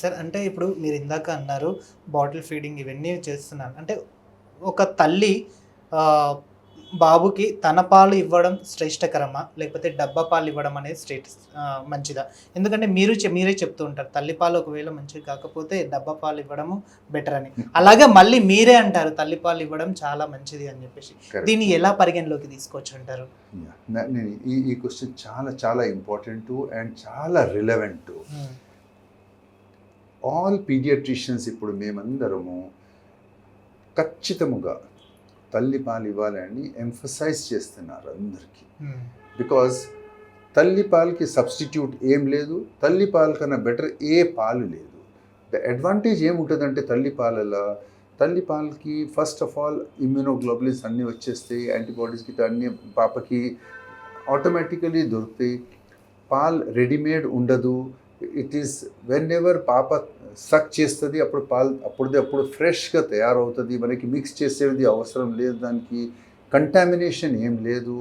Sir అంటే ఇప్పుడు మీరు ఇందాక అన్నారు బాటిల్ ఫీడింగ్ ఇవన్నీ చేస్తున్నారు. అంటే ఒక తల్లి బాబుకి తన పాలు ఇవ్వడం శ్రేష్టకరమా? లేకపోతే డబ్బా పాలు ఇవ్వడం అనేది స్ట్రేట్ మంచిదా? ఎందుకంటే మీరు మీరే చెప్తూ ఉంటారు తల్లి పాలు ఒకవేళ మంచిది కాకపోతే డబ్బా పాలు ఇవ్వడము బెటర్ అని. అలాగే మళ్ళీ మీరే అంటారు తల్లి పాలు ఇవ్వడం చాలా మంచిది అని చెప్పేసి. దీన్ని ఎలా పరిగణలోకి తీసుకోవచ్చు అంటారు? ఈ క్వశ్చన్ చాలా చాలా ఇంపార్టెంట్ అండ్ చాలా రిలవెంట్ ఆల్ పీడియాట్రిషియన్స్ ఇప్పుడు మేమందరము ఖచ్చితముగా తల్లి పాలు ఇవ్వాలని ఎంఫసైజ్ చేస్తున్నారు అందరికీ. బికాజ్ తల్లి పాలకి సబ్స్టిట్యూట్ ఏం లేదు తల్లి పాలు కన్నా బెటర్ ఏ పాలు లేదు. ద అడ్వాంటేజ్ ఏముంటుందంటే తల్లి పాలలో తల్లి పాలకి ఫస్ట్ ఆఫ్ ఆల్ ఇమ్యూనోగ్లోబులిన్స్ అన్నీ వచ్చేస్తాయి యాంటీబాడీస్కి అన్ని పాపకి ఆటోమేటికలీ దొరుకుతాయి. పాల్ రెడీమేడ్ ఉండదు. ఇట్ ఈస్ వెన్ ఎవర్ పాప సక్ చేస్తుంది అప్పుడు పాలు అప్పుడుది అప్పుడు ఫ్రెష్గా తయారవుతుంది మనకి మిక్స్ చేసేది అవసరం లేదు దానికి కంటామినేషన్ ఏం లేదు.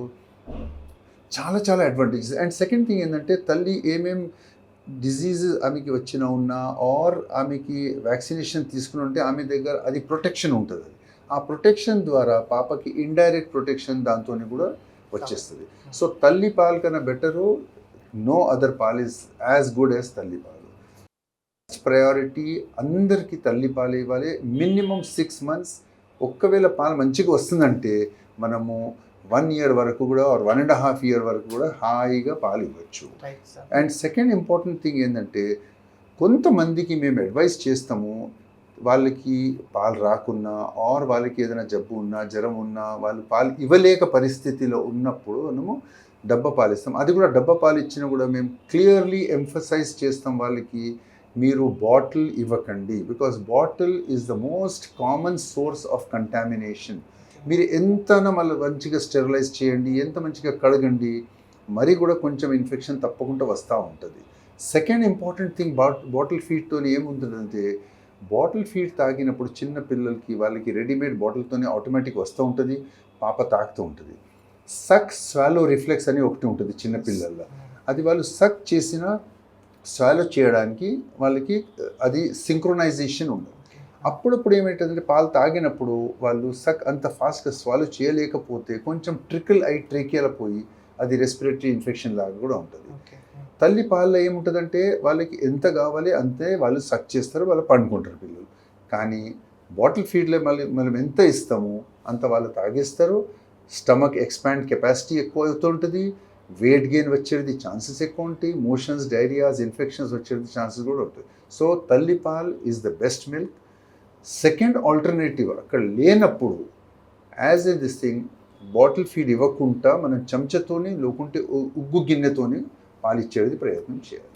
చాలా చాలా అడ్వాంటేజెస్ అండ్ సెకండ్ థింగ్ ఏంటంటే తల్లి ఏమేం డిజీజ్ ఆమెకి వచ్చిన ఉన్నా ఆర్ ఆమెకి వ్యాక్సినేషన్ తీసుకుని ఉంటే ఆమె దగ్గర అది ప్రొటెక్షన్ ఉంటుంది. అది ఆ ప్రొటెక్షన్ ద్వారా పాపకి ఇండైరెక్ట్ ప్రొటెక్షన్ దాంతో కూడా వచ్చేస్తుంది. సో తల్లి పాలు కన్నా బెటరు నో అదర్ పాల్ ఇస్ యాజ్ గుడ్ యాజ్ తల్లి పాలు ప్రయారిటీ అందరికీ తల్లి పాలు ఇవ్వాలి. మినిమం సిక్స్ మంత్స్ ఒక్కవేళ పాలు మంచిగా వస్తుందంటే మనము వన్ ఇయర్ వరకు కూడా or one and half year వరకు కూడా హాయిగా పాలు ఇవ్వచ్చు. అండ్ సెకండ్ ఇంపార్టెంట్ థింగ్ ఏంటంటే కొంతమందికి మేము అడ్వైస్ చేస్తాము వాళ్ళకి పాలు రాకున్నా ఆర్ వాళ్ళకి ఏదైనా జబ్బు ఉన్నా జ్వరం ఉన్నా వాళ్ళు పాలు ఇవ్వలేక పరిస్థితిలో ఉన్నప్పుడు మనము డబ్బా పాలు ఇస్తాం. అది కూడా డబ్బా పాలు ఇచ్చినా కూడా మేము క్లియర్లీ ఎంఫసైజ్ చేస్తాం వాళ్ళకి మీరు బాటిల్ ఇవ్వకండి. Because bottle is the most common source of contamination మీరు ఎంత మళ్ళీ మంచిగా స్టెరిలైజ్ చేయండి ఎంత మంచిగా కడగండి మరి కూడా కొంచెం ఇన్ఫెక్షన్ తప్పకుండా వస్తూ ఉంటుంది. సెకండ్ ఇంపార్టెంట్ థింగ్ బాట్ బాటిల్ ఫీడ్తో ఏముంటుందంటే బాటిల్ ఫీడ్ తాగినప్పుడు చిన్న పిల్లలకి వాళ్ళకి రెడీమేడ్ బాటిల్తోనే ఆటోమేటిక్ వస్తూ ఉంటుంది పాప తాకుతూ ఉంటుంది. సక్ స్వాలో రిఫ్లెక్స్ అని ఒకటి ఉంటుంది చిన్న పిల్లల్లో. అది వాళ్ళు సక్ చేసిన స్వాలో చేయడానికి వాళ్ళకి అది సింక్రొనైజేషన్ ఉండదు. అప్పుడప్పుడు ఏమవుతుందంటే పాలు తాగినప్పుడు వాళ్ళు సక్ అంత ఫాస్ట్గా స్వాలో చేయలేకపోతే కొంచెం ట్రికిల్ అయి ట్రేకియాల పోయి అది రెస్పిరేటరీ ఇన్ఫెక్షన్ లాగా కూడా ఉంటుంది. తల్లి పాలలో ఏముంటుందంటే వాళ్ళకి ఎంత కావాలి అంతే వాళ్ళు సక్ చేస్తారు వాళ్ళు పండుకుంటారు పిల్లలు. కానీ బాటిల్ ఫీడ్లో మళ్ళీ మనం ఎంత ఇస్తామో అంత వాళ్ళు తాగేస్తారు. స్టమక్ ఎక్స్పాండ్ కెపాసిటీ ఎక్కువ అవుతుంటుంది వెయిట్ గెయిన్ వచ్చేది ఛాన్సెస్ ఎక్కువ ఉంటాయి. మోషన్స్ డైరియాస్ ఇన్ఫెక్షన్స్ వచ్చేది ఛాన్సెస్ కూడా ఉంటాయి. సో తల్లి Paul is the best milk. Second alternative అక్కడ లేనప్పుడు as a this thing bottle feed ఇవ్వకుండా మనం చెంచాతోని లేకుంటే ఉగ్గు గిన్నెతోని పాలిచ్చేది ప్రయత్నం చేయాలి.